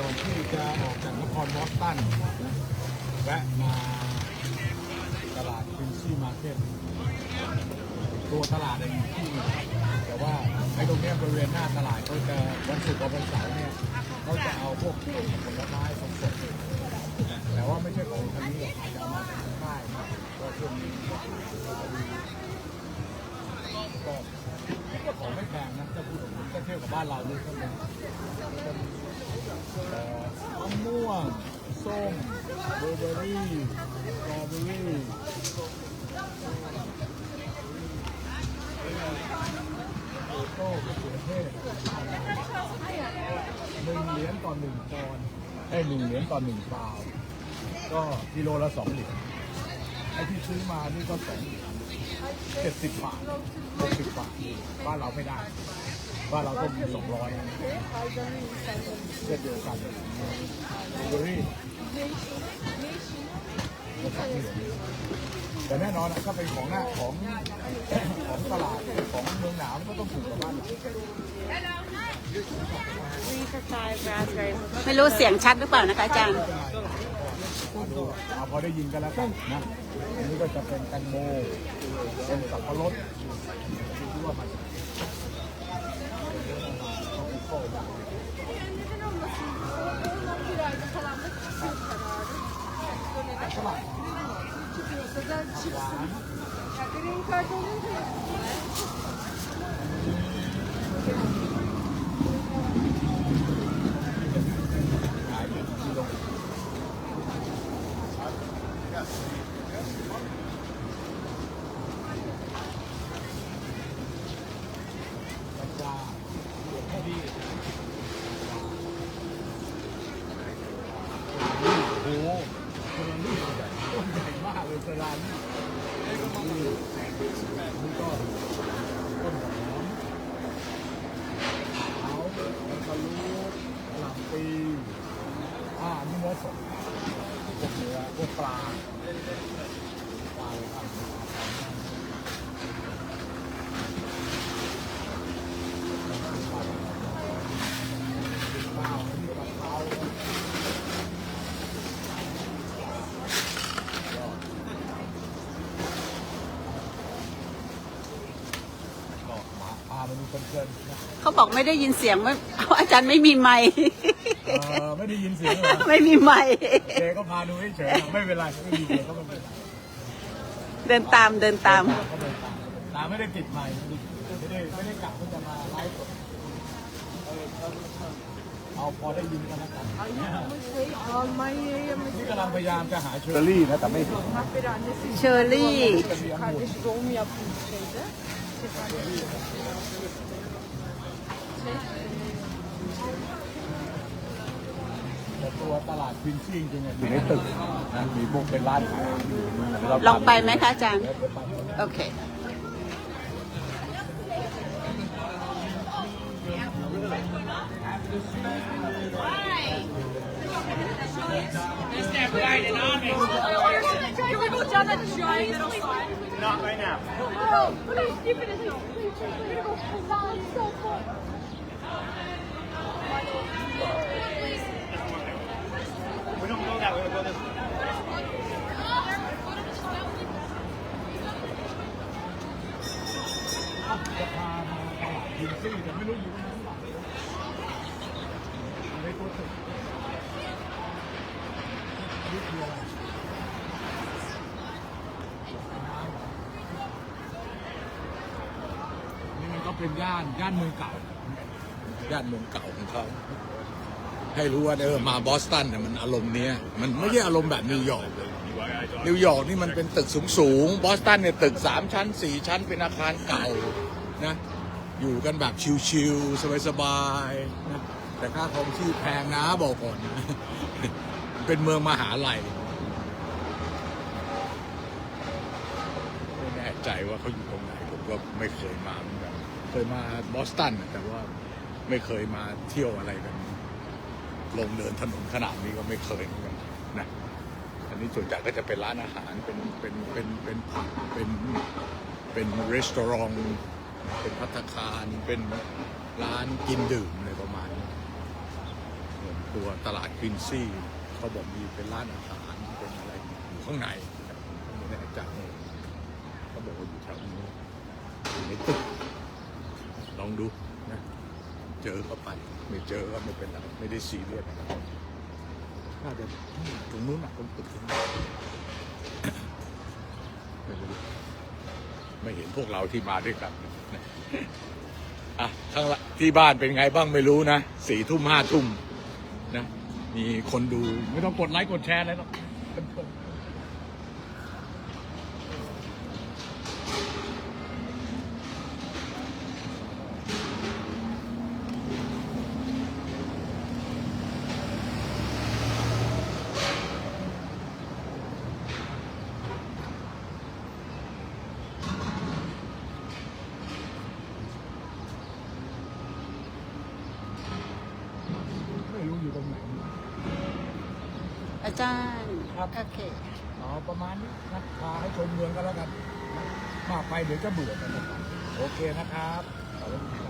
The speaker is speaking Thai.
ก่อนที่จะออกจากนครบอสตันแวะมาตลาดคินซี่มาร์เก็ตตัวตลาดเองที่แต่ว่าไอ้ตรงเนี้ยบริเวณหน้าตลาดเขาจะวันศุกร์กับวันเสาร์เนี่ยเขาจะเอาพวกผลไม้สดๆแต่ว่าไม่ใช่ของทางนี้หรอกจะเอามาจากค่ายก็ช่วงนี้ก็ก็ของไม่แพงนะถ้าพูดถึงก็เที่ยบกับบ้านเรานี่ก็เป็น มะม่วง ส้มเบอร์เบอรี่สตรอเบอรี่โอโต้มะเขือเทศหนึ่งเหรียญต่อหนึ่งปอนด์ไอ้หนึ่งเหรียญต่อหนึ่งปาวด์ก็กิโลละสองเหรียญไอ้ที่ซื้อมานี่ก็สองเจ็ดสิบบาทหกสิบบาทบ้านเราไม่ได้ บ้านเราต้องมีสองร้อยเช่นเดียวกันเบอร์รี่แต่แน่นอนนะก็เป็นของหน้าของของตลาดของเมืองหนาวมันก็ต้องถูกกว่าบ้านเรา Three for five raspberries. ไม่รู้เสียงชัดหรือเปล่านะคะอาจารย์เอาพอได้ยินกันแล้วกันนะอันนี้ก็จะเป็นแตงโมเป็นสับปะรด ที่ว่ามันสลัดหวานขายอยู่ที่โรง ปัญญาที่โอ้โหเซรามิกต้นใหญ่ มากเลยเซรนี่นี่ก็ต้นหอมเขาวแล้วก็ลูกหลังปีอ่านี่เนื้อสดพวกเนื้อพวกปลาเลยครับ ก็มาพามาดู เพลินๆนะเขาบอกไม่ได้ยินเสียงว่าอาจารย์ไม่มีไมค์เออไม่ได้ยินเสียงเหรอไม่มีไมค์เจก็พาดูเฉยๆไม่เป็นไรไม่มีเสียงก็ไม่เป็นไรเดินตามเดินตามก็ไม่ตามตาไม่ได้ติดใหม่ไม่ได้ไม่ได้กลับเพื่อจะมาไลฟ์สดเอาพอได้ยินกันแล้วกันนี่กำลังพยายามจะหาเชอร์รี่นะแต่ไม่เห็นเชอร์รี่จะมีองุ่น แต่ตัวตลาดควินซี่จริงๆอะอยู่ในตึกนะมีพวกเป็นร้านขายอยู่เราลองไปไหมคะอาจารย์ โอเค Is that right in Can we go down that giant middle slide? Not right now. No, look how stupid. We're gonna go so far. We don't go that way, we go this way. You see, the middle, นี่มันก็เป็นย่านย่านเมืองเก่า ย่านเมืองเก่าของเขาให้รู้ว่าเออมาบอสตันเนี่ยมันอารมณ์เนี้ยมันไม่ใช่อารมณ์แบบนิวยอร์กเลยนิวยอร์กนี่มันเป็นตึกสูงสูงบอสตันเนี่ยตึกสามชั้นสี่ชั้นเป็นอาคารเก่านะอยู่กันแบบชิลๆสบายๆนะ แต่ค่าครองชีพแพงนะบอกก่อนนะเป็นเมืองมหาลัยไม่แน่ใจว่าเขาอยู่ตรงไหนผมก็ไม่เคยมาเหมือนกันเคยมาบอสตันแต่ว่าไม่เคยมาเที่ยวอะไรกัน ลงเดินถนนขนาดนี้ก็ไม่เคยเหมือนกันนะอันนี้ส่วนใหญ่ก็จะเป็นร้านอาหารเป็นเป็นเป็นเป็นผับเป็นเป็นรีสตอรองเป็นพัตตาคารเป็นร้านกินดื่มอะไรประมาณนี้ ตัวตลาดควินซี่เขาบอกมีเป็นร้านอาหารเป็นอะไรอยู่ข้างในไม่แน่ใจเขาบอกว่าอยู่แถวนี้อยู่ในตึกลองดูนะเจอก็ไป ไม่เจอก็ไม่เป็นไรไม่ได้ซีเรียสนะครับน่าจะตรงนู้นน่ะตรงตึกนู้นไม่รู้ไม่เห็นพวกเราที่มาด้วยกันอะข้างละที่บ้านเป็นไงบ้างไม่รู้นะสี่ทุ่มห้าทุ่ม มีคนดูไม่ต้องกดไลค์กดแชร์อะไรหรอก ไม่รู้อยู่ตรงไหน อาจารย์ครับ โอเคอ๋อประมาณนี้นะพาให้ชมเมืองกันแล้วกันมากไปเดี๋ยวจะเบื่อกันนะครับโอเคนะครับขอบคุณครับ